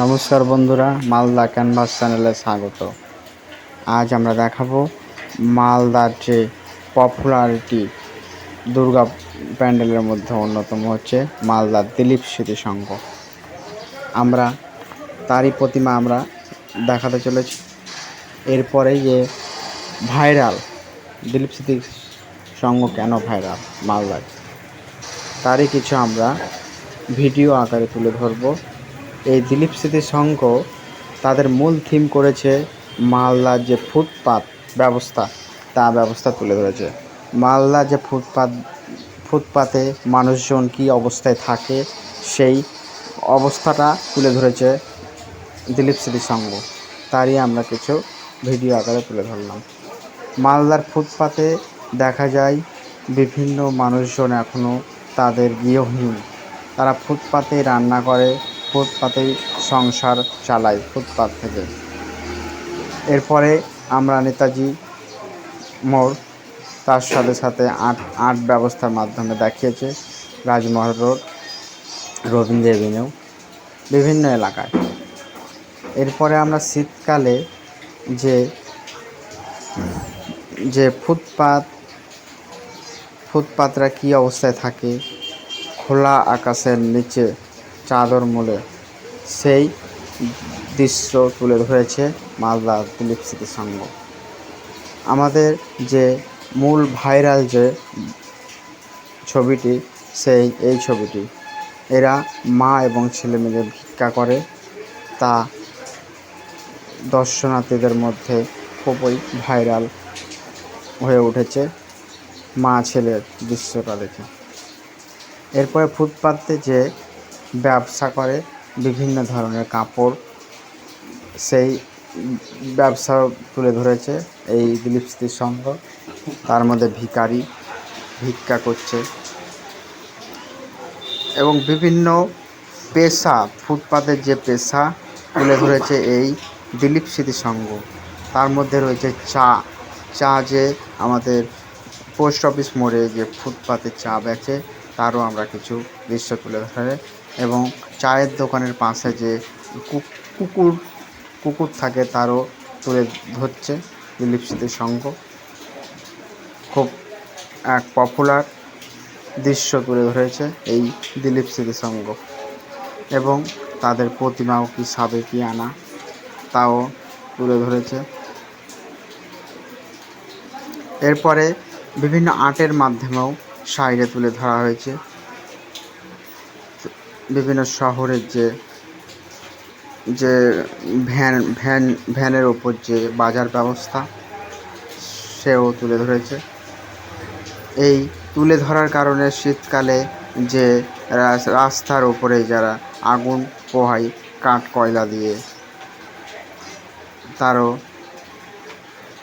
নমস্কার বন্ধুরা, মালদা ক্যানভাস চ্যানেলে স্বাগত। আজ আমরা দেখাবো মালদার যে পপুলারিটি দুর্গা প্যান্ডেলের মধ্যে অন্যতম হচ্ছে মালদার দিলীপ স্মৃতি সংঘ। আমরা তারই প্রতিমা আমরা দেখাতে চলেছি। এরপরে যে ভাইরাল দিলীপ স্মৃতি সংঘ কেন ভাইরাল মালদার তারই কিছু আমরা ভিডিও আকারে তুলে ধরবো। এই দিলীপ স্মৃতি সংঘ তাদের মূল থিম করেছে মালদার যে ফুটপাত ব্যবস্থা, তা ব্যবস্থা তুলে ধরেছে। মালদার যে ফুটপাত, ফুটপাতে মানুষজন কী অবস্থায় থাকে, সেই অবস্থাটা তুলে ধরেছে দিলীপ স্মৃতি সংঘ। তারই আমরা কিছু ভিডিও আকারে তুলে ধরলাম। মালদার ফুটপাতে দেখা যায় বিভিন্ন মানুষজন এখনও তাদের গৃহহীন। তারা ফুটপাতে রান্না করে ফুটপাতেই সংসার চালাই ফুটপাত থেকে। এরপরে আমরা নেতাজি মোড়, তার সাথে সাথে আর্ট আর্ট ব্যবস্থার মাধ্যমে দেখিয়েছে রাজমহল রোড, রবীন্দ্র এভিনিউ, বিভিন্ন এলাকায়। এরপরে আমরা শীতকালে যে যে ফুটপাত ফুটপাতরা কী অবস্থায় থাকে, খোলা আকাশের নিচে চাদর মূলে সেই দৃশ্য তুলে ধরেছে মালদা দিলীপ স্মৃতি সংঘ। আমাদের যে মূল ভাইরাল যে ছবিটি, সেই এই ছবিটি, এরা মা এবং ছেলে মিলে ভিক্ষা করে, তা দর্শনার্থীদের মধ্যে খুবই ভাইরাল হয়ে উঠেছে মা ছেলের দৃশ্যটা দেখে। এরপরে ফুটপাতে যে ব্যবসা করে বিভিন্ন ধরনের কাপড়। সেই ব্যবসা তুলে ধরেছে এই দিলীপ স্মৃতি সংঘ। তার মধ্যে ভিকারি ভিক্ষা করছে। এবং বিভিন্ন পেশা, ফুটপাতের যে পেশা তুলে ধরেছে এই দিলীপ সংঘ। তার মধ্যে রয়েছে চা। চা যে আমাদের পোস্ট অফিস মোড়ে যে ফুটপাতে চা বেচে, তারও আমরা কিছু দৃশ্য তুলে ধরে এবং চায়ের দোকানের পাশে যে কুকুর কুকুর থাকে তারও তুলে ধরছে স্মৃতি সংঘ খুব এক পপুলার দৃশ্য তুলে ধরেছে এই দিলীপ স্মৃতি সংঘ এবং তাদের প্রতিমাও কি সাবে কি আনা তাও তুলে ধরেছে। এরপরে বিভিন্ন আর্টের মাধ্যমেও সাইডে তুলে ধরা হয়েছে। বিভিন্ন শহরের যে যে ভ্যান ভ্যান, ভ্যানের ওপর যে বাজার ব্যবস্থা, সেও তুলে ধরেছে। এই তুলে ধরার কারণে শীতকালে যে রাস্তার ওপরে যারা আগুন, পোহায়, কাঠ, কয়লা দিয়ে, তারও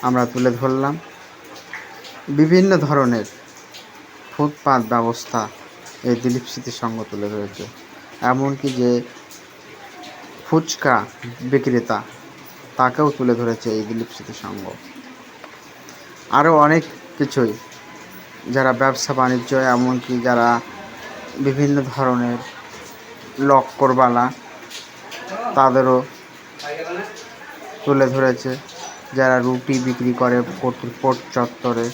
আমরা তুলে ধরলাম। বিভিন্ন ধরনের ফুটপাত ব্যবস্থা এই দিলীপ স্মৃতি সংঘ তুলে ধরেছে। এমনকি যে ফুচকা বিক্রেতা, তাকেও তুলে ধরেছে এই দিলীপ স্মৃতি সংঘ। আরও অনেক কিছুই, যারা ব্যবসা বাণিজ্য, এমনকি যারা বিভিন্ন ধরনের লক্করবালা তাদেরও তুলে ধরেছে। যারা রুটি বিক্রি করে পোর্ট চত্বরে,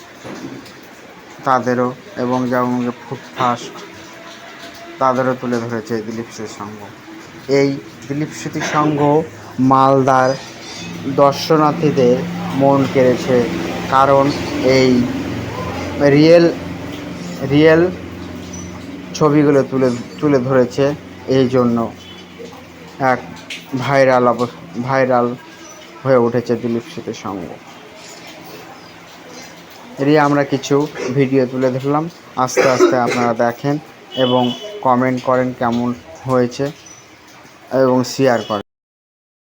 তাদেরও এবং যেমন ফুটফাস্ট তাদেরও তুলে ধরেছে দিলীপ স্মৃতি সংঘ এই দিলীপ স্মৃতি সংঘ মালদার দর্শনার্থীদের মন কেড়েছে, কারণ এই রিয়েল রিয়েল ছবিগুলো তুলে তুলে ধরেছে এই জন্য এক ভাইরাল অব, ভাইরাল হয়ে উঠেছে দিলীপ স্মৃতি সংঘ এরই আমরা কিছু ভিডিও তুলে ধরলাম। আস্তে আস্তে আপনারা দেখেন এবং কমেন্ট করেন কেমন হয়েছে এবং শেয়ার করেন।